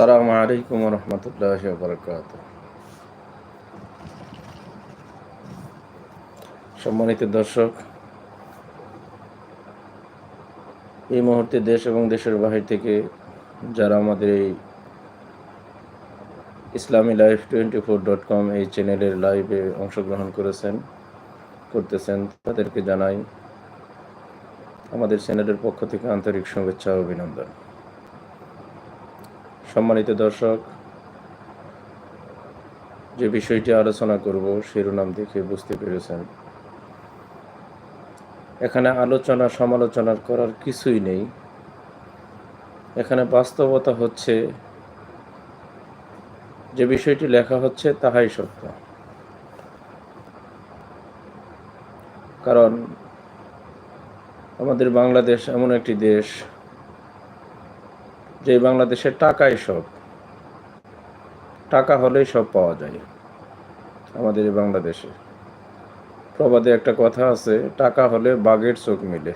আসসালামু আলাইকুম রহমতুল্লাহ বরকাত সম্মানিত দর্শক, এই মুহূর্তে দেশ এবং দেশের বাহির থেকে যারা আমাদের এই Islami life twenty four dot com এই চ্যানেলের লাইভে অংশগ্রহণ করেছেন, করতেছেন, তাদেরকে জানাই আমাদের চ্যানেলের পক্ষ থেকে আন্তরিক শুভেচ্ছা অভিনন্দন। সম্মানিত দর্শক, যে বিষয়টি আলোচনা করব শিরোনাম দেখে বুঝতে পেরেছেন। এখানে আলোচনা, সমালোচনা করার কিছুই নেই। এখানে বাস্তবতা হচ্ছে, যে বিষয়টি লেখা হচ্ছে তাহাই সত্য। কারণ আমাদের বাংলাদেশ এমন একটি দেশ যে বাংলাদেশের টাকাই সব। টাকা হলেই সব পাওয়া যায় আমাদের এই বাংলাদেশে। প্রবাদে একটা কথা আছে, টাকা হলে বাঘের চোখ মিলে।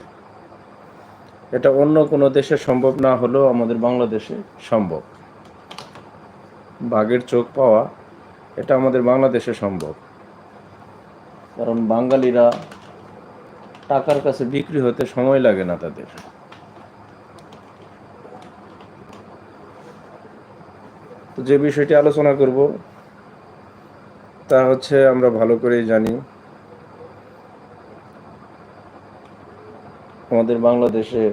এটা অন্য কোনো দেশে সম্ভব না হলেও আমাদের বাংলাদেশে সম্ভব। বাঘের চোখ পাওয়া, এটা আমাদের বাংলাদেশে সম্ভব। কারণ বাঙালিরা টাকার কাছে বিক্রি হতে সময় লাগে না তাদের। তো যে বিষয়টি আলোচনা করব, তা হচ্ছে আমরা ভালো করেই জানি। আমাদের বাংলাদেশে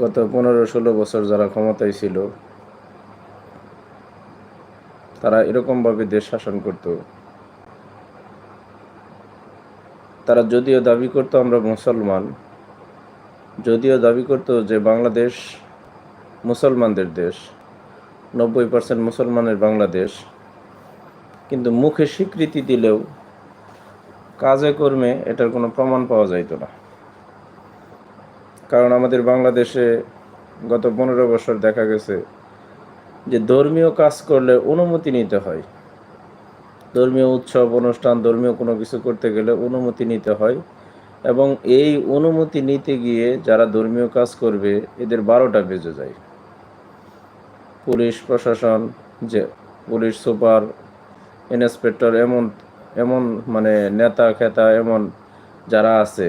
গত পনেরো ষোলো বছর যারা ক্ষমতায় ছিল, তারা এরকমভাবে দেশ শাসন করত। তারা যদিও দাবি করতো আমরা মুসলমান, যদিও দাবি করতো যে বাংলাদেশ মুসলমানদের দেশ, নব্বই পার্সেন্ট মুসলমানের বাংলাদেশ। কিন্তু মুখে স্বীকৃতি দিলেও কাজে কর্মে এটার কোনো প্রমাণ পাওয়া যাইত না। কারণ আমাদের বাংলাদেশে গত পনেরো বছর দেখা গেছে যে ধর্মীয় কাজ করলে অনুমতি নিতে হয়। ধর্মীয় উৎসব, অনুষ্ঠান, ধর্মীয় কোনো কিছু করতে গেলে অনুমতি নিতে হয় এবং এই অনুমতি নিতে গিয়ে যারা ধর্মীয় কাজ করবে, এদের বারোটা বেজে যায়। পুলিশ প্রশাসন, যে পুলিশ সুপার, ইন্সপেক্টর, এমন এমন মানে নেতা, খেতা, এমন যারা আছে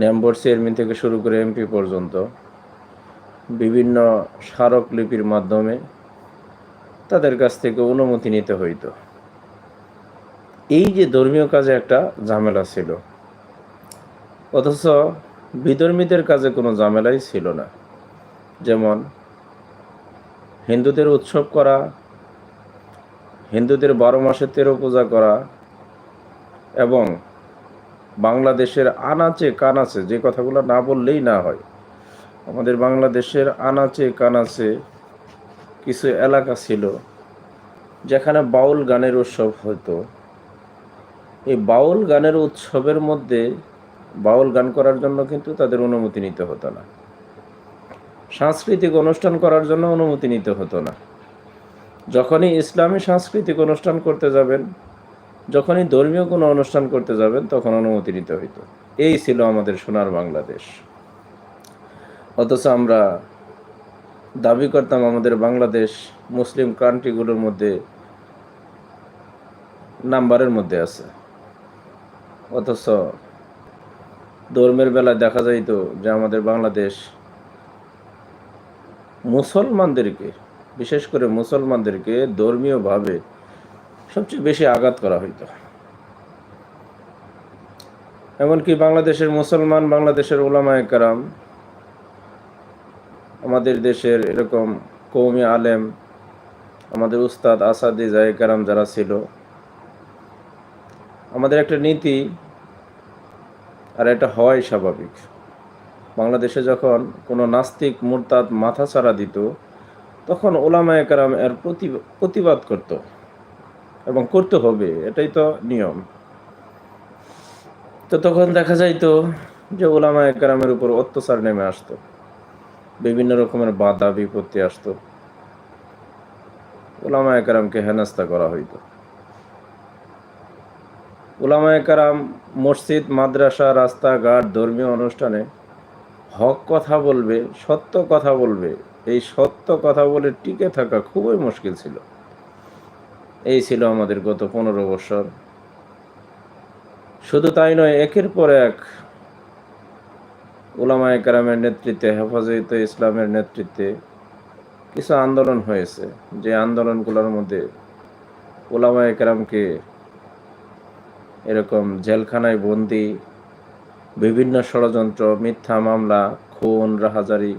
নেম্বর চেয়ারম্যান থেকে শুরু করে এমপি পর্যন্ত, বিভিন্ন স্মারকলিপির মাধ্যমে তাদের কাছ থেকে অনুমতি নিতে হইতো। এই যে ধর্মীয় কাজে একটা ঝামেলা ছিল, অথচ বিধর্মীদের কাজে কোনো ঝামেলাই ছিল না। যেমন হিন্দুদের উৎসব করা, হিন্দুদের বারো মাসে তেরো পূজা করা এবং বাংলাদেশের আনাচে কানাচে, যে কথাগুলো না বললেই না হয়, আমাদের বাংলাদেশের আনাচে কানাচে কিছু এলাকা ছিল যেখানে বাউল গানের উৎসব হতো। এই বাউল গানের উৎসবের মধ্যে বাউল গান করার জন্য কিন্তু তাদের অনুমতি নিতে হতো না। সাংস্কৃতিক অনুষ্ঠান করার জন্য অনুমতি নিতে হতো না। যখনই ইসলামী সাংস্কৃতিক অনুষ্ঠান করতে যাবেন, যখনই ধর্মীয় কোনো অনুষ্ঠান করতে যাবেন, তখন অনুমতি নিতে হইতো। এই ছিল আমাদের সোনার বাংলাদেশ। অথচ আমরা দাবি করতাম আমাদের বাংলাদেশ মুসলিম কান্ট্রিগুলোর মধ্যে নাম্বারের মধ্যে আছে। অথচ ধর্মের বেলায় দেখা যাইতো যে আমাদের বাংলাদেশ মুসলমানদেরকে, বিশেষ করে মুসলমানদেরকে ধর্মীয়ভাবে সবচেয়ে বেশি আঘাত করা হইতো। এমনকি বাংলাদেশের মুসলমান, বাংলাদেশের ওলামায় কারাম, আমাদের দেশের এরকম কৌমি আলেম, আমাদের উস্তাদ আসাদি জায় কারাম যারা ছিল, আমাদের একটা নীতি আর এটা হয় স্বাভাবিক। বাংলাদেশে যখন কোনো নাস্তিক মুরতাদ মাথা ছাড়া দিত, তখন ওলামায় একরাম এর প্রতিবাদ করত এবং করতে হবে, এটাই তো নিয়ম। তো তখন দেখা যাইতো যে ওলামায় কারামের উপর অত্যাচার নেমে আসতো, বিভিন্ন রকমের বাধা, বিপত্তি আসতো। ওলামায় কারামকে হেনাস্তা করা হইতো। ওলামায় একরাম মসজিদ, মাদ্রাসা, রাস্তাঘাট, ধর্মীয় অনুষ্ঠানে হক কথা বলবে, সত্য কথা বলবে, এই সত্য কথা বলে টিকে থাকা খুবই মুশকিল ছিল। এই ছিল আমাদের গত পনেরো বছর। শুধু তাই নয়, একের পর এক ওলামা একরামের নেতৃত্বে, হেফাজত ইসলামের নেতৃত্বে কিছু আন্দোলন হয়েছে। যে আন্দোলনগুলোর মধ্যে ওলামা একরামকে এরকম জেলখানায় বন্দি বিভিন্ন ষড়যন্ত্র, মিথ্যা মামলা, খুন, রাহাজারি,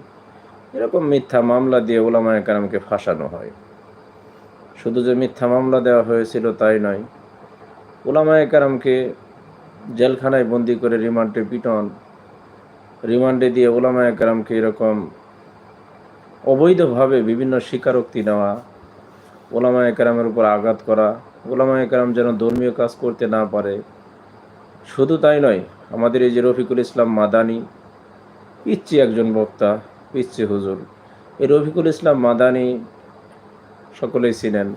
এরকম মিথ্যা মামলা দিয়ে ওলামায় কারামকে ফাঁসানো হয়। শুধু যে মিথ্যা মামলা দেওয়া হয়েছিল তাই নয় ওলামা একরামকে জেলখানায় বন্দি করে রিমান্ডে পিটন, রিমান্ডে দিয়ে ওলামায় একরামকে এরকম অবৈধভাবে বিভিন্ন স্বীকারোক্তি নেওয়া ওলামায় কারামের উপর আঘাত করা ওলামায় একরাম যেন ধর্মীয় কাজ করতে না পারে, শুধু তাই নয় আমাদের এই যে রফিকুল ইসলাম মাদানি পিচ্ছি একজন বক্তা পিচ্ছি হুজুর। এই রফিকুল ইসলাম মাদানি সকলেই ছিলেন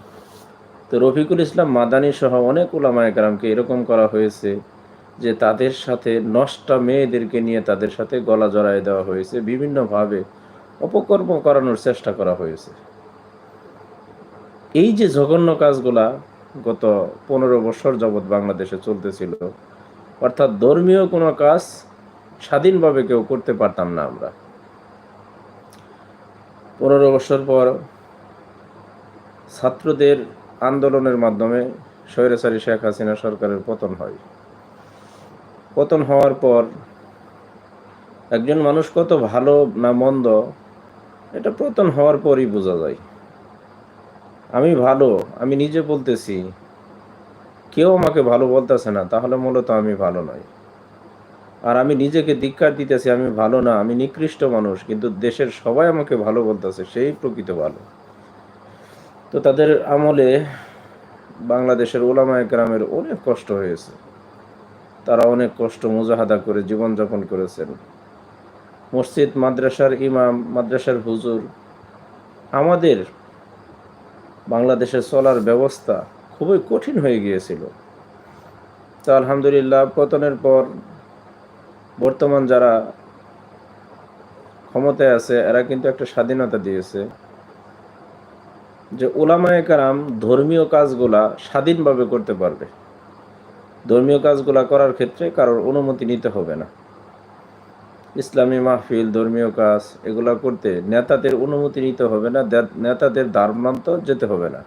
তো রফিকুল ইসলাম মাদানি সহ অনেক ওলামা একরামকে এরকম করা হয়েছে যে তাদের সাথে নষ্টা মেয়েদেরকে নিয়ে তাদের সাথে গলা জড়ায় দেওয়া হয়েছে, বিভিন্নভাবে অপকর্ম করানোর চেষ্টা করা হয়েছে। এই যে জঘন্য কাজগুলা গত পনেরো বছর যাবৎ বাংলাদেশে চলতেছিল অর্থাৎ ধর্মীয় কোনো কাজ স্বাধীনভাবে কেউ করতে পারতাম না আমরা। পনেরো বছর পর ছাত্রদের আন্দোলনের মাধ্যমে স্বৈরাচারী শেখ হাসিনা সরকারের পতন হয়। পতন হওয়ার পর একজন মানুষ কত ভালো না মন্দ, এটা পতন হওয়ার পরই বোঝা যায়। আমি ভালো, আমি নিজে বলতেছি কেউ আমাকে ভালো বলতেছে না, তাহলে মূলত আমি ভালো নয় আর আমি নিজেকে ধিক্কার দিতেছি, আমি ভালো না, আমি নিকৃষ্ট মানুষ, কিন্তু দেশের সবাই আমাকে ভালো বলতেছে, সেই প্রকৃত ভালো। তো তাদের আমলে বাংলাদেশের ওলামায় গ্রামের অনেক কষ্ট হয়েছে। তারা অনেক কষ্ট মুজাহাদা করে জীবনযাপন করেছেন। মসজিদ, মাদ্রাসার ইমাম, মাদ্রাসার হুজুর, আমাদের বাংলাদেশের চলার ব্যবস্থা খুবই কঠিন হয়ে গিয়েছিল। তো আলহামদুলিল্লাহ, পতনের পর বর্তমান যারা ক্ষমতায় আছে, এরা কিন্তু একটা স্বাধীনতা দিয়েছে। যে ওলামায়ে কারাম ধর্মীয় কাজগুলা স্বাধীনভাবে করতে পারবে। ধর্মীয় কাজগুলা করার ক্ষেত্রে কারোর অনুমতি নিতে হবে না। ইসলামী মাহফিল, ধর্মীয় কাজ, এগুলা করতে নেতাদের অনুমতি নিতে হবে না নেতাদের দ্বারপ্রান্ত যেতে হবে না।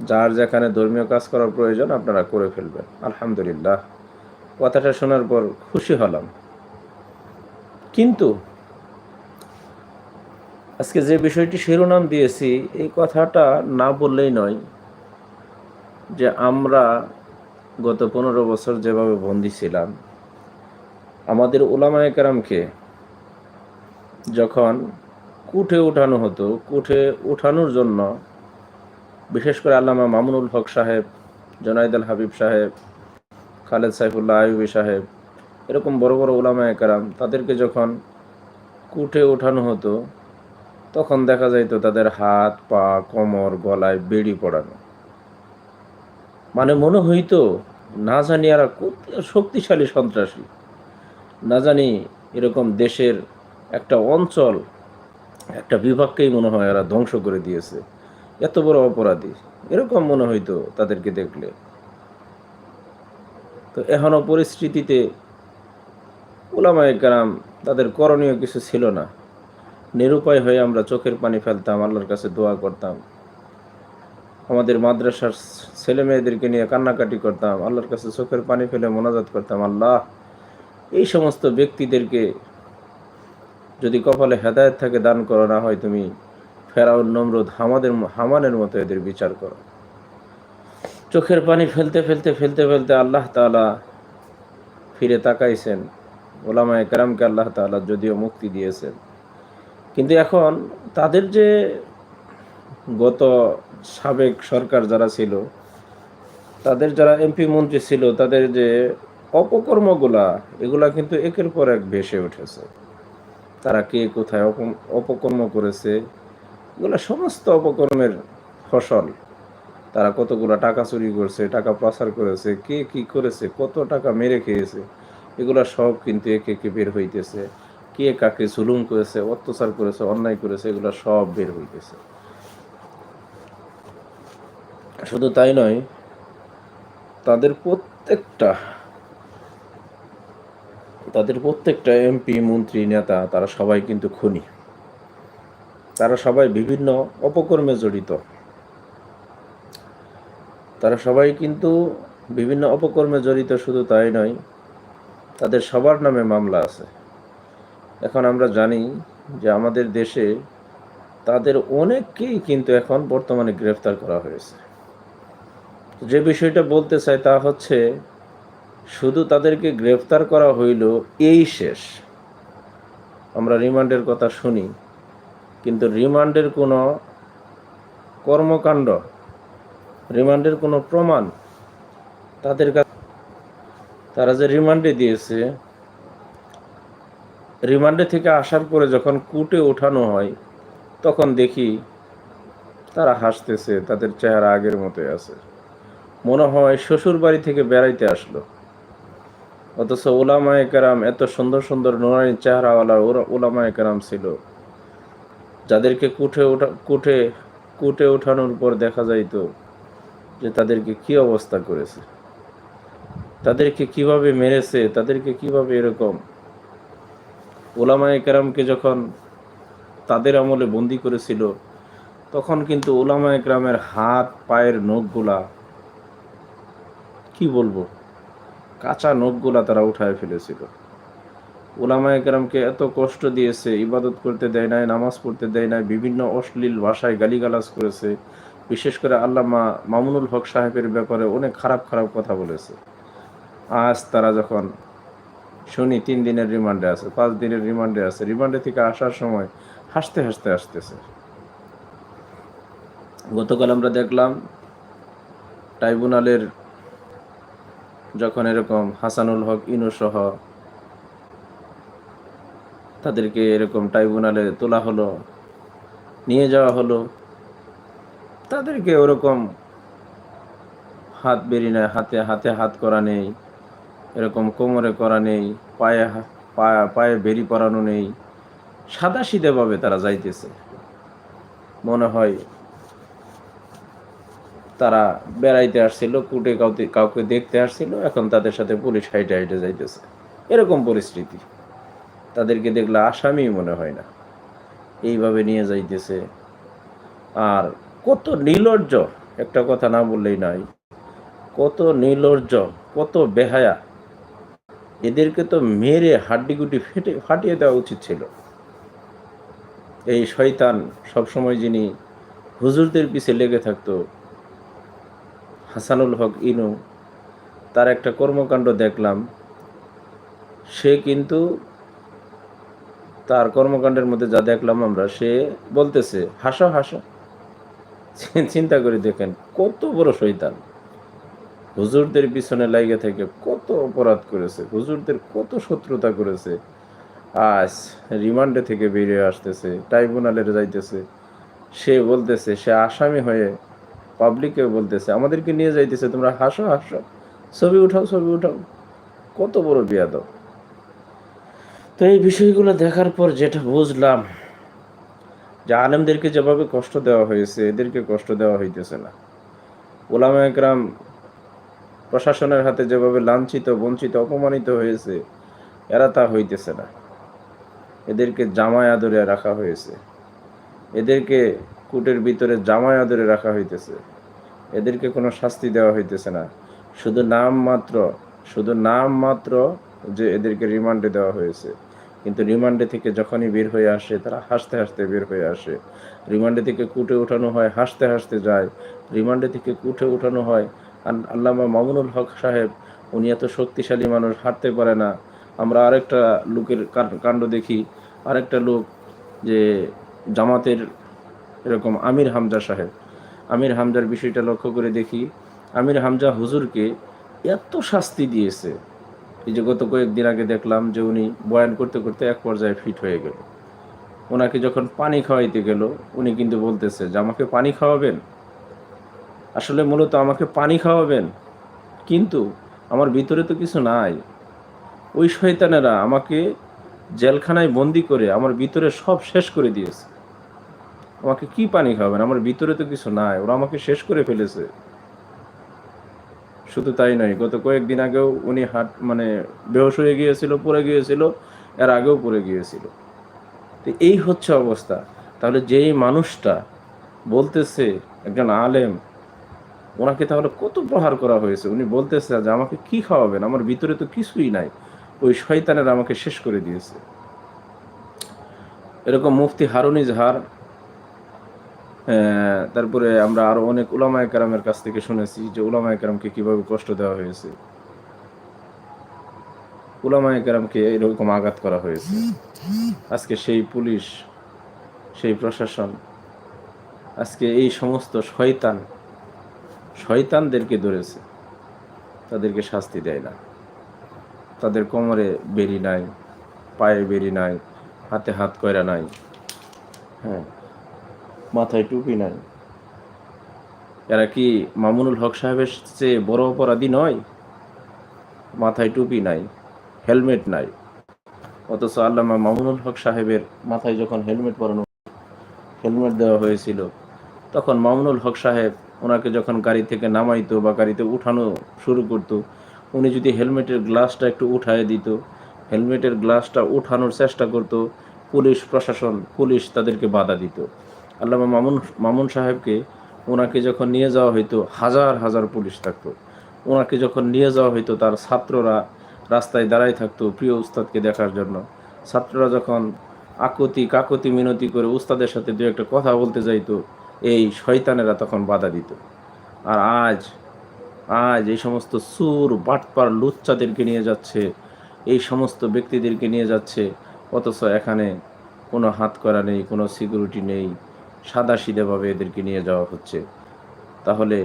যার যেখানে ধর্মীয় কাজ করার প্রয়োজন আপনারা করে ফেলবেন। আলহামদুলিল্লাহ। কথাটা শোনার পর খুশি হলাম। কিন্তু আজকে যে বিষয়টি শিরোনাম দিয়েছি, এই কথাটা না বললেই নয় যে আমরা গত পনেরো বছর যেভাবে বন্দি ছিলাম, আমাদের ওলামায় কারামকে যখন কুঠে উঠানো হতো, কুঠে উঠানোর জন্য বিশেষ করে আল্লামা মামুনুল হক সাহেব, জনাইদ আল হাবিব সাহেব, খালেদ সাইফুল্লাহ আয়ুবী সাহেব, এরকম বড় বড় ওলামায় কারাম, তাদেরকে যখন কুঠে ওঠানো হতো, তখন দেখা যাইতো তাদের হাত, পা, কোমর, গলায় বেড়ি পড়ানো। মানে মনে হইতো, না জানি এরা শক্তিশালী সন্ত্রাসী। না জানি এরকম দেশের একটা অঞ্চল, একটা বিভাগকেই মনে হয় এরা ধ্বংস করে দিয়েছে। এত বড় অপরাধী। এরকম মনে হইতো তাদেরকে দেখলে। তো এখনও পরিস্থিতিতে ওলামায় গ্রাম তাদের করণীয় কিছু ছিল না। নিরুপায় হয়ে আমরা চোখের পানি ফেলতাম, আল্লাহর কাছে দোয়া করতাম। আমাদের মাদ্রাসার ছেলে মেয়েদেরকে নিয়ে কান্নাকাটি করতাম, আল্লাহর কাছে চোখের পানি ফেলে মোনাজাত করতাম, আল্লাহ! এই সমস্ত ব্যক্তিদেরকে যদি কপালে হেদায়ত থাকে দান করো, না হয় তুমি ফেরাউন, নমরুদ, হামাদের হামানের মতো এদের বিচার করো। চোখের পানি ফেলতে ফেলতে ফেলতে ফেলতে আল্লাহ তালা ফিরে তাকাইছেন। ওলামায় কেরামকে আল্লাহ তালা যদিও মুক্তি দিয়েছেন। কিন্তু এখন তাদের যে গত সাবেক সরকার যারা ছিল, তাদের যারা এমপি মন্ত্রী ছিল, তাদের যে অপকর্মগুলা, এগুলা কিন্তু একের পর এক ভেসে উঠেছে। তারা কে কোথায় অপকর্ম করেছে এগুলো সমস্ত অপকর্মের ফসল। তারা কতগুলো টাকা চুরি করছে, টাকা প্রচার করেছে, কে কি করেছে, কত টাকা মেরে খেয়েছে, এগুলো সব কিন্তু একে একে বের হইতেছে। কে কাকে জুলুম করেছে, অত্যাচার করেছে, অন্যায় করেছে, এগুলো সব বের হইতেছে। শুধু তাই নয়, তাদের প্রত্যেকটা তাদের প্রত্যেকটা এমপি, মন্ত্রী, নেতা, তারা সবাই কিন্তু খুনি। তারা সবাই বিভিন্ন অপকর্মে জড়িত। তারা সবাই কিন্তু বিভিন্ন অপকর্মে জড়িত, শুধু তাই নয়, তাদের সবার নামে মামলা আছে। এখন আমরা জানি যে আমাদের দেশে তাদের অনেককেই কিন্তু এখন বর্তমানে গ্রেফতার করা হয়েছে। যে বিষয়টা বলতে চাই তা হচ্ছে, শুধু তাদেরকে গ্রেফতার করা হইল এই শেষ। আমরা রিমান্ডের কথা শুনি কিন্তু রিমান্ডের কোনো কর্মকাণ্ড, রিমান্ডের কোনো প্রমাণ তাদের কাছে তারা যে রিমান্ডে দিয়েছে, রিমান্ডে থেকে আসার পরে যখন কুটে ওঠানো হয়, তখন দেখি তারা হাসতেছে, তাদের চেহারা আগের মতোই আছে। মনে হয় শ্বশুর বাড়ি থেকে বেড়াইতে আসলো। অথচ ওলামায়ে কেরাম এত সুন্দর সুন্দর নোরানি চেহারাওয়ালা ওলামায়ে কেরাম ছিল। যাদেরকে কুঠে ওঠা, কুঠে, কুটে ওঠানোর পর দেখা যাইতো যে তাদেরকে কি অবস্থা করেছে। তাদেরকে কীভাবে মেরেছে, তাদেরকে কীভাবে এরকম। ওলামায়ে কেরামকে যখন তাদের আমলে বন্দি করেছিল, তখন কিন্তু ওলামায়ে কেরামের হাত, পায়ের নখগুলা, কি বলব, কাঁচা নখগুলা তারা উঠায় ফেলেছিল। ওলামায়ে কেরামকে এত কষ্ট দিয়েছে, ইবাদত করতে দেয় নাই, নামাজ পড়তে দেয় নাই, বিভিন্ন অশ্লীল ভাষায় গালিগালাজ করেছে। বিশেষ করে আল্লামা মামুনুল হক সাহেবের ব্যাপারে অনেক খারাপ খারাপ কথা বলেছে। আজ তারা যখন শুনি তিন দিনের রিমান্ডে আছে, পাঁচ দিনের রিমান্ডে আছে, রিমান্ডে থেকে আসার সময় হাসতে হাসতে আসতেছে। গতকাল আমরা দেখলাম ট্রাইব্যুনালের যখন এরকম হাসানুল হক, ইনু সহ তাদেরকে এরকম ট্রাইব্যুনালে তোলা হলো, নিয়ে যাওয়া হলো। তাদেরকে ওরকম হাত বেরি নেয় হাতে হাতে হাত করা নেই, এরকম কোমরে করা নেই, পায়ে পায়ে পায়ে বেরি পরানো নেই। সাদা সিধেভাবে তারা যাইতেছে। মনে হয় তারা বেড়াইতে আসছিল, কুটে কাউকে কাউকে দেখতে আসছিল, এখন তাদের সাথে পুলিশ হাইটে হাইটে যাইতেছে। এরকম পরিস্থিতি। তাদেরকে দেখলে আসামি মনে হয় না। এইভাবে নিয়ে যাইতেছে। আর কত নির্লজ্জ, একটা কথা না বললেই নাই, কত নির্লজ্জ, কত বেহায়া, এদেরকে তো মেরে হাড্ডিগুটি ফেটে, ফাটিয়ে দেওয়া উচিত ছিল। এই শয়তান সবসময় যিনি হুজুরদের পিছে লেগে থাকতো, হাসানুল হক ইনু, তার একটা কর্মকাণ্ড দেখলাম। সে কিন্তু তার কর্মকাণ্ডের মধ্যে যা দেখলাম আমরা, সে বলতেছে, হাসো হাসো। চিন্তা করে দেখেন, কত বড় শৈতান হুজুরদের পিছনে লাইগে থেকে কত অপরাধ করেছে, হুজুরদের কত শত্রুতা করেছে। আজ রিমান্ডে থেকে বেরিয়ে আসতেছে ট্রাইব্যুনালের যাইতেছে। সে বলতেছে, সে আসামি হয়ে পাবলিকে বলতেছে, আমাদেরকে নিয়ে যাইতেছে, তোমরা হাসো হাসো। ছবি উঠাও ছবি উঠাও। কত বড় বিয়াদব। তো এই বিষয়গুলো দেখার পর যেটা বুঝলাম যে আলেমদেরকে যেভাবে কষ্ট দেওয়া হয়েছে, এদেরকে কষ্ট দেওয়া হইতেছে না। ওলামা একরাম প্রশাসনের হাতে যেভাবে লাঞ্ছিত, বঞ্চিত, অপমানিত হয়েছে, এরা তা হইতেছে না। এদেরকে জামায় আদরে রাখা হয়েছে। এদেরকে কুটের ভিতরে জামায় আদরে রাখা হইতেছে। এদেরকে কোনো শাস্তি দেওয়া হইতেছে না। শুধু নাম মাত্র, শুধু নাম মাত্র যে এদেরকে রিমান্ডে দেওয়া হয়েছে। কিন্তু রিমান্ডে থেকে যখনই বের হয়ে আসে, তারা হাসতে হাসতে বের হয়ে আসে। রিমান্ডে থেকে কুটে ওঠানো হয়, হাসতে হাসতে যায়। রিমান্ডে থেকে কুটে ওঠানো হয়। আল- আল্লামা মামুনুল হক সাহেব, উনি এত শক্তিশালী মানুষ, হাঁটতে পারে না। আমরা আরেকটা লোকের কাণ্ড দেখি। আরেকটা লোক যে জামাতের এরকম আমির হামজা সাহেব। আমির হামজার বিষয়টা লক্ষ্য করে দেখি। আমির হামজা হুজুরকে এত শাস্তি দিয়েছে। এই যে গত কয়েকদিন আগে দেখলাম যে উনি বয়ান করতে করতে এক পর্যায়ে ফিট হয়ে গেল। ওনাকে যখন পানি খাওয়াইতে গেল, উনি কিন্তু বলতেছে যে, আমাকে পানি খাওয়াবেন? আসলে মূলত আমাকে পানি খাওয়াবেন। কিন্তু আমার ভিতরে তো কিছু নাই। ওই শয়তানেরা আমাকে জেলখানায় বন্দি করে আমার ভিতরে সব শেষ করে দিয়েছে। আমাকে কি পানি খাওয়াবেন? আমার ভিতরে তো কিছু নাই। ওরা আমাকে শেষ করে ফেলেছে। শুধু তাই নয়, গত কয়েকদিন আগেও উনি হাট মানে বেহস হয়ে গিয়েছিল, পড়ে গিয়েছিল, এর আগেও পড়ে গিয়েছিল। তো এই হচ্ছে অবস্থা। তাহলে যেই মানুষটা বলতেছে, একজন আলেম, ওনাকে তাহলে কত প্রহার করা হয়েছে? উনি বলতেছে যে আমাকে কি খাওয়াবেন? আমার ভিতরে তো কিছুই নাই। ওই শয়তানের আমাকে শেষ করে দিয়েছে। এরকম মুফতি হারুন ইজহার তারপরে আমরা আরও অনেক উলামায় কারামের কাছ থেকে শুনেছি যে উলামায় কারামকে কীভাবে কষ্ট দেওয়া হয়েছে। উলামায় কারামকে এরকম আঘাত করা হয়েছে। আজকে সেই পুলিশ, সেই প্রশাসন, আজকে এই সমস্ত শয়তান, শয়তানদেরকে ধরেছে। তাদেরকে শাস্তি দেয় না। তাদের কোমরে বেরি নাই, পায়ে বেরি নাই, হাতে হাত কয়রা নাই। হ্যাঁ। মাথায় টুপি নাই। এরা কি মামুনুল হক সাহেবের চেয়ে বড় অপরাধী নয়? মাথায় টুপি নাই, হেলমেট নাই, অথচ আল্লামা মামুনুল হক সাহেবের মাথায় যখন হেলমেট পরানো, হেলমেট দেওয়া হয়েছিল, তখন মামুনুল হক সাহেব ওনাকে যখন গাড়ি থেকে নামাইতো বা গাড়িতে উঠানো শুরু করতো, উনি যদি হেলমেটের গ্লাসটা একটু উঠায় দিত, হেলমেটের গ্লাসটা উঠানোর চেষ্টা করত, পুলিশ, প্রশাসন, পুলিশ তাদেরকে বাধা দিত। আল্লামা মামুন মামুন সাহেবকে ওনাকে যখন নিয়ে যাওয়া হইতো, হাজার হাজার পুলিশ থাকতো। ওনাকে যখন নিয়ে যাওয়া হইতো, তার ছাত্ররা রাস্তায় দাঁড়াই থাকতো প্রিয় উস্তাদকে দেখার জন্য। ছাত্ররা যখন আকতি, কাকতি মিনতি করে উস্তাদের সাথে দু একটা কথা বলতে যাইতো, এই শয়তানেরা তখন বাধা দিত। আর আজ আজ এই সমস্ত সুর বাটপার লুচ্চাদেরকে নিয়ে যাচ্ছে, এই সমস্ত ব্যক্তিদেরকে নিয়ে যাচ্ছে, অথচ এখানে কোনো হাত করা নেই, কোনো সিকিউরিটি নেই সাদা সিধেভাবে এদেরকে নিয়ে যাওয়া হচ্ছে। তাহলে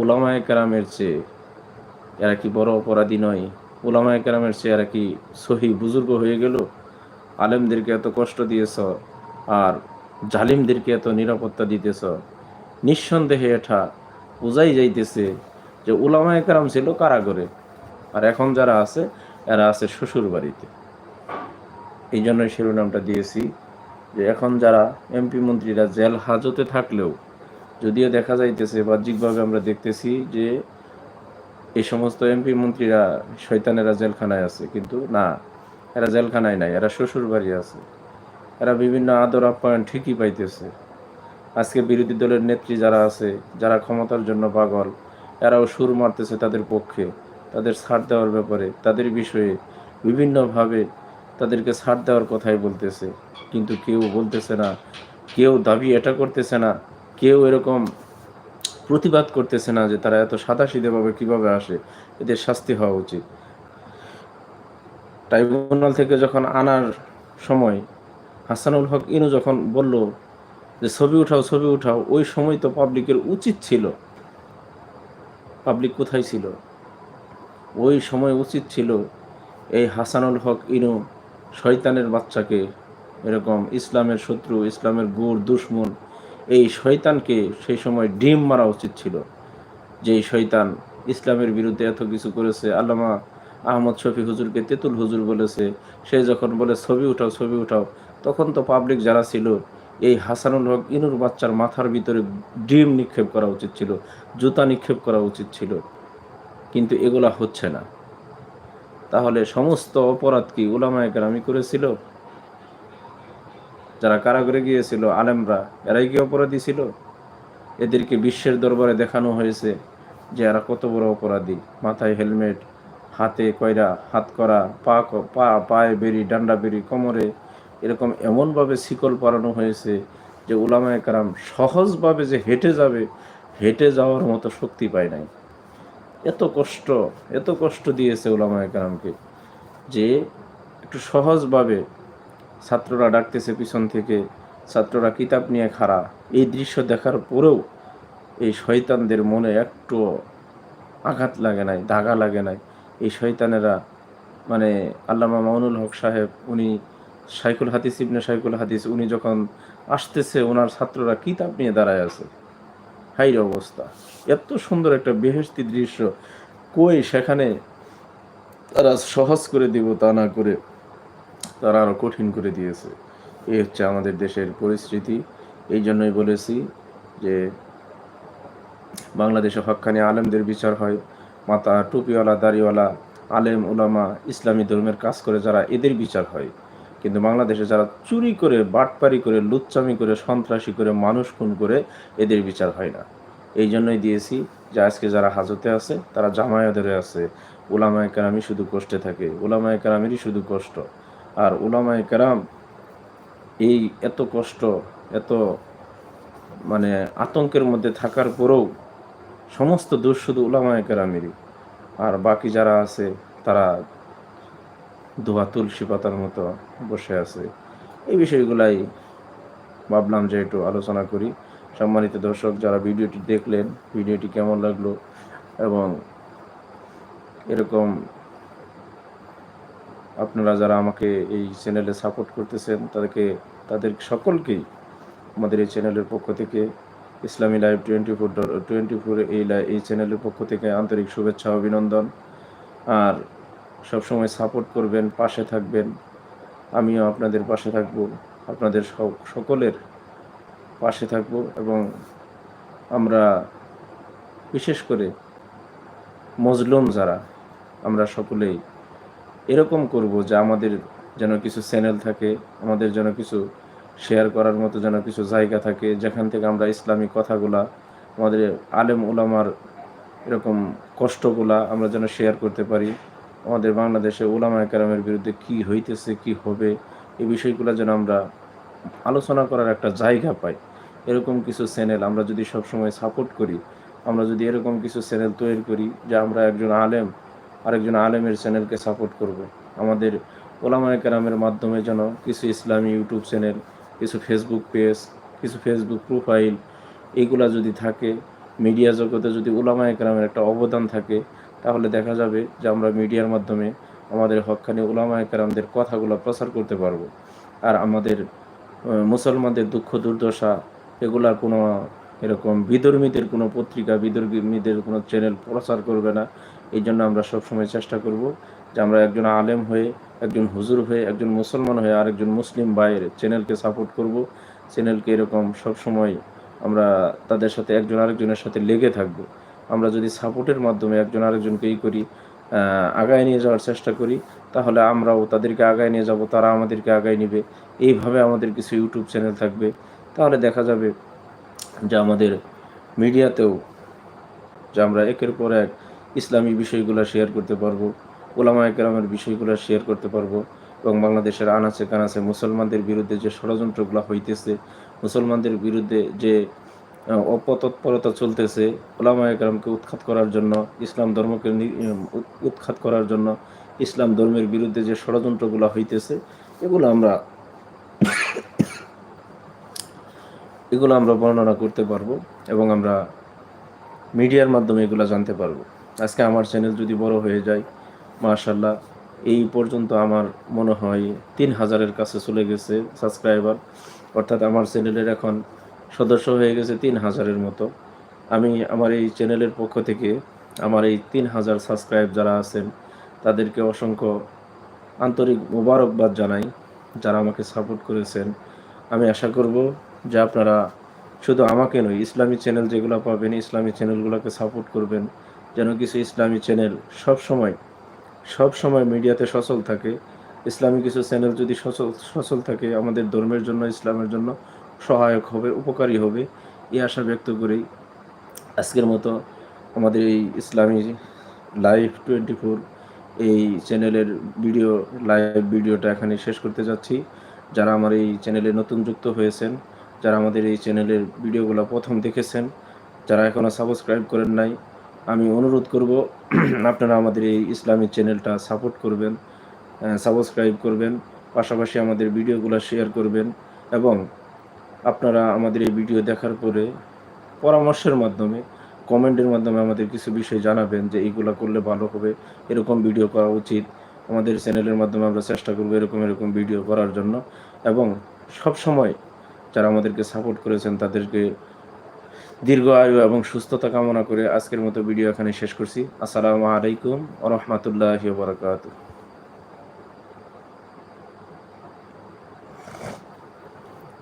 ওলামায় কেরামের চেয়ে এরা কি বড় অপরাধী নয়? ওলামায় কেরামের চেয়ে এরা কি সহি বুজুর্গ হয়ে গেল? আলেমদেরকে এত কষ্ট দিয়েছ আর জালিমদেরকে এত নিরাপত্তা দিতেছ? নিঃসন্দেহে এটা বোঝাই যাইতেছে যে উলামায়ে কারাম ছিল কারাগরে। আর এখন যারা আছে, এরা আছে শ্বশুর বাড়িতে এই জন্যই শিরোনামটা দিয়েছি। যে এখন যারা এমপি মন্ত্রীরা জেল হাজতে থাকলেও যদিও দেখা যাইতেছে, বাহ্যিকভাবে আমরা দেখতেছি যে এই সমস্ত এমপি মন্ত্রীরা শয়তানেরা জেলখানায় আছে, কিন্তু না, এরা জেলখানায় নাই, এরা শ্বশুর বাড়ি আছে। এরা বিভিন্ন আদর আপ্যায়ন ঠিকই পাইতেছে। আজকে বিরোধী দলের নেত্রী যারা আছে, যারা ক্ষমতার জন্য পাগল, এরাও সুর মারতেছে তাদের পক্ষে, তাদের ছাড় দেওয়ার ব্যাপারে, তাদের বিষয়ে বিভিন্নভাবে তাদেরকে ছাড় দেওয়ার কথাই বলতেছে। কিন্তু কেউ বলতেছে না, কেউ দাবি এটা করতেছে না, কেউ এরকম প্রতিবাদ করতেছে না যে তারা এত সাদাসিধেভাবে কীভাবে আসে। এদের শাস্তি হওয়া উচিত। ট্রাইব্যুনাল থেকে যখন আনার সময় হাসানুল হক ইনু যখন বলল যে, ছবি উঠাও ছবি উঠাও, ওই সময় তো পাবলিকের উচিত ছিল। পাবলিক কোথায় ছিল? ওই সময় উচিত ছিল এই হাসানুল হক ইনু শয়তানের বাচ্চাকে, এরকম ইসলামের শত্রু, ইসলামের গুড় দুশ্মন, এই শয়তানকে সেই সময় ডিম মারা উচিত ছিল। যে শয়তান ইসলামের বিরুদ্ধে এত কিছু করেছে, আল্লামা আহমদ শফি হুজুরকে তেতুল হুজুর বলেছে, সে যখন বলে, ছবি উঠাও ছবি উঠাও, তখন তো পাবলিক যারা ছিল, এই হাসানুল হক ইনুর বাচ্চার মাথার ভিতরে ডিম নিক্ষেপ করা উচিত ছিল, জুতা নিক্ষেপ করা উচিত ছিল। কিন্তু এগুলা হচ্ছে না। তাহলে সমস্ত অপরাধ কি উলামায় কেরামি করেছিল? যারা কারাগারে গিয়েছিল, আলেমরা, এরাই কি অপরাধী ছিল? এদেরকে বিশ্বের দরবারে দেখানো হয়েছে যে এরা কত বড় অপরাধী। মাথায় হেলমেট, হাতে কয়রা, হাত করা, পা পা, পায়ে বেরি ডান্ডা বেরি কোমরে, এরকম এমনভাবে শিকল পরানো হয়েছে যে উলামায়ে কারাম সহজভাবে যে হেঁটে যাবে, হেঁটে যাওয়ার মতো শক্তি পায় নাই। এত কষ্ট এত কষ্ট দিয়েছে উলামায়ে কারামকে যে একটু সহজভাবে ছাত্ররা ডাকতেছে পিছন থেকে, ছাত্ররা কিতাব নিয়ে খাড়া। এই দৃশ্য দেখার পরেও এই শয়তানদের মনে একটু আঘাত লাগে নাই দাগা লাগে নাই। এই শয়তানেরা মানে আল্লামা মামুনুল হক সাহেব, উনি সাইকুল হাদিস ইবনে সাইকুল হাদিস, উনি যখন আসতেছে, ওনার ছাত্ররা কিতাব নিয়ে দাঁড়ায় আছে। হাই অবস্থা। এত সুন্দর একটা বেহেস্তি দৃশ্য। কই সেখানে তারা সহজ করে দিব তা না করে তারা আরও কঠিন করে দিয়েছে। এই হচ্ছে আমাদের দেশের পরিস্থিতি। এই জন্যই বলেছি যে বাংলাদেশে হক্কানি আলেমদের বিচার হয়। মাতা টুপিওয়ালা, দাড়িওয়ালা, আলেম ওলামা ইসলামী ধর্মের কাজ করে যারা এদের বিচার হয়। কিন্তু বাংলাদেশে যারা চুরি করে, বাটপারি করে, লুচ্চামি করে, সন্ত্রাসী করে, মানুষ খুন করে, এদের বিচার হয় না। এই জন্যই দিয়েছি যে আজকে যারা হাজতে আছে, তারা জামায়া ধরে আছে। ওলামায় কেরামই শুধু কষ্টে থাকে ওলামায় কারামেরই শুধু কষ্ট। আর ওলামায় কেরাম এই এত কষ্ট, এত মানে আতঙ্কের মধ্যে থাকার পরেও সমস্ত দোষ শুধু ওলামায় কারামেরই। আর বাকি যারা আছে, তারা দোয়া তুলসী পাতার মতো বসে আছে। এই বিষয়গুলাই ভাবলাম যে একটু আলোচনা করি। সম্মানিত দর্শক, যারা ভিডিওটি দেখলেন, ভিডিওটি কেমন লাগল এবং এরকম আপনারা যারা আমাকে এই চ্যানেলে সাপোর্ট করতেছেন, তাদেরকে, তাদের সকলকেই আমাদের এই চ্যানেলের পক্ষ থেকে Islami live twenty four twenty four এই এই চ্যানেলের পক্ষ থেকে আন্তরিক শুভেচ্ছা, অভিনন্দন। আর সবসময় সাপোর্ট করবেন, পাশে থাকবেন। আমিও আপনাদের পাশে থাকব, আপনাদের সকলের পাশে থাকব এবং আমরা বিশেষ করে মজলুম যারা, আমরা সকলেই এরকম করব যে আমাদের যেন কিছু চ্যানেল থাকে, আমাদের যেন কিছু শেয়ার করার মতো যেন কিছু জায়গা থাকে, যেখান থেকে আমরা ইসলামী কথাগুলা, আমাদের আলেম ওলামার এরকম কষ্টগুলা আমরা যেন শেয়ার করতে পারি। আমাদের বাংলাদেশে ওলামা কেরামের বিরুদ্ধে কি হইতেছে, কি হবে, এই বিষয়গুলো যেন আমরা আলোচনা করার একটা জায়গা পাই এরকম কিছু চ্যানেল আমরা যদি সবসময় সাপোর্ট করি, আমরা যদি এরকম কিছু চ্যানেল তৈরি করি যে আমরা একজন আলেম, আরেকজন আলেমের চ্যানেলকে সাপোর্ট করব। আমাদের ওলামায় কেরামের মাধ্যমে যেন কিছু ইসলামী ইউটিউব চ্যানেল কিছু ফেসবুক পেজ কিছু ফেসবুক প্রোফাইল এগুলা যদি থাকে মিডিয়া জগতে যদি ওলামায় কেরামের একটা অবদান থাকে তাহলে দেখা যাবে যে আমরা মিডিয়ার মাধ্যমে আমাদের হকখানি ওলামায় কেরামদের কথাগুলো প্রচার করতে পারব। আর আমাদের মুসলমানদের দুঃখ দুর্দশা, এগুলা কোনো এরকম বিধর্মীদের কোনো পত্রিকা, বিধর্মীদের কোনো চ্যানেল প্রচার করবে না। এই জন্য আমরা সবসময় চেষ্টা করব যে আমরা একজন আলেম হয়ে, একজন হুজুর হয়ে, একজন মুসলমান হয়ে আরেকজন মুসলিম ভাইয়ের চ্যানেলকে সাপোর্ট করব। চ্যানেলকে এরকম সবসময় আমরা তাদের সাথে, একজন আরেকজনের সাথে লেগে থাকব। আমরা যদি সাপোর্টের মাধ্যমে একজন আরেকজনকে এই করি আগায় নিয়ে যাওয়ার চেষ্টা করি, তাহলে আমরাও তাদেরকে আগায় নিয়ে যাব, তারা আমাদেরকে আগায় নিবে। এইভাবে আমাদের কিছু ইউটিউব চ্যানেল থাকবে। তাহলে দেখা যাবে যে আমাদের মিডিয়াতেও যে আমরা একের পর এক ইসলামী বিষয়গুলো শেয়ার করতে পারব, ওলামা একরামের বিষয়গুলো শেয়ার করতে পারব এবং বাংলাদেশের আনাচে কানাচে মুসলমানদের বিরুদ্ধে যে ষড়যন্ত্রগুলো হইতেছে, মুসলমানদের বিরুদ্ধে যে অপতৎপরতা চলতেছে ওলামা একরামকে উৎখাত করার জন্য, ইসলাম ধর্মকে উৎখাত করার জন্য, ইসলাম ধর্মের বিরুদ্ধে যে ষড়যন্ত্রগুলো হইতেছে, এগুলো আমরা এগুলো আমরা বর্ণনা করতে পারব এবং আমরা মিডিয়ার মাধ্যমে এগুলো জানতে পারব। আজকে আমার চ্যানেল যদি বড় হয়ে যায় মাশাল্লাহ এই পর্যন্ত আমার মনে হয় তিন হাজারের কাছে চলে গেছে সাবস্ক্রাইবার অর্থাৎ আমার চ্যানেলের এখন সদস্য হয়ে গেছে তিন হাজারের মতো। আমি আমার এই চ্যানেলের পক্ষ থেকে আমার এই তিন হাজার সাবস্ক্রাইব যারা আছেন, তাদেরকে অসংখ্য আন্তরিক মোবারকবাদ জানাই, যারা আমাকে সাপোর্ট করেছেন। আমি আশা করব যে আপনারা শুধু আমাকে নয়, ইসলামী চ্যানেল যেগুলো পাবেন, ইসলামী চ্যানেলগুলোকে সাপোর্ট করবেন, যেন কিছু ইসলামী চ্যানেল সব সময় সব সময় মিডিয়াতে সচল থাকে। ইসলামী কিছু চ্যানেল যদি সচল সচল থাকে আমাদের ধর্মের জন্য, ইসলামের জন্য সহায়ক হবে, উপকারী হবে, এই আশা ব্যক্ত করেই আজকের মতো আমাদের এই ইসলামী লাইভ টোয়েন্টি ফোর এই চ্যানেলের ভিডিও, লাইভ ভিডিওটা এখানে শেষ করতে যাচ্ছি। যারা আমার এই চ্যানেলে নতুন যুক্ত হয়েছেন, যারা আমাদের এই চ্যানেলের ভিডিওগুলো প্রথম দেখেছেন, যারা এখনও সাবস্ক্রাইব করেন নাই, আমি অনুরোধ করব, আপনারা আমাদের এই ইসলামী চ্যানেলটা সাপোর্ট করবেন সাবস্ক্রাইব করবেন, পাশাপাশি আমাদের ভিডিওগুলো শেয়ার করবেন এবং আপনারা আমাদের এই ভিডিও দেখার পরে পরামর্শের মাধ্যমে, কমেন্টের মাধ্যমে আমাদের কিছু বিষয় জানাবেন যে এইগুলো করলে ভালো হবে, এরকম ভিডিও করা উচিত। আমাদের চ্যানেলের মাধ্যমে আমরা চেষ্টা করব এরকম এরকম ভিডিও করার জন্য এবং সব সময় যারা আমাদেরকে সাপোর্ট করেছেন তাদেরকে দীর্ঘ আয়ু এবং সুস্থতা কামনা করে আজকের মতো ভিডিও এখানে শেষ করছি। আসসালামু আলাইকুম রহমতুল্লাহ বারকাত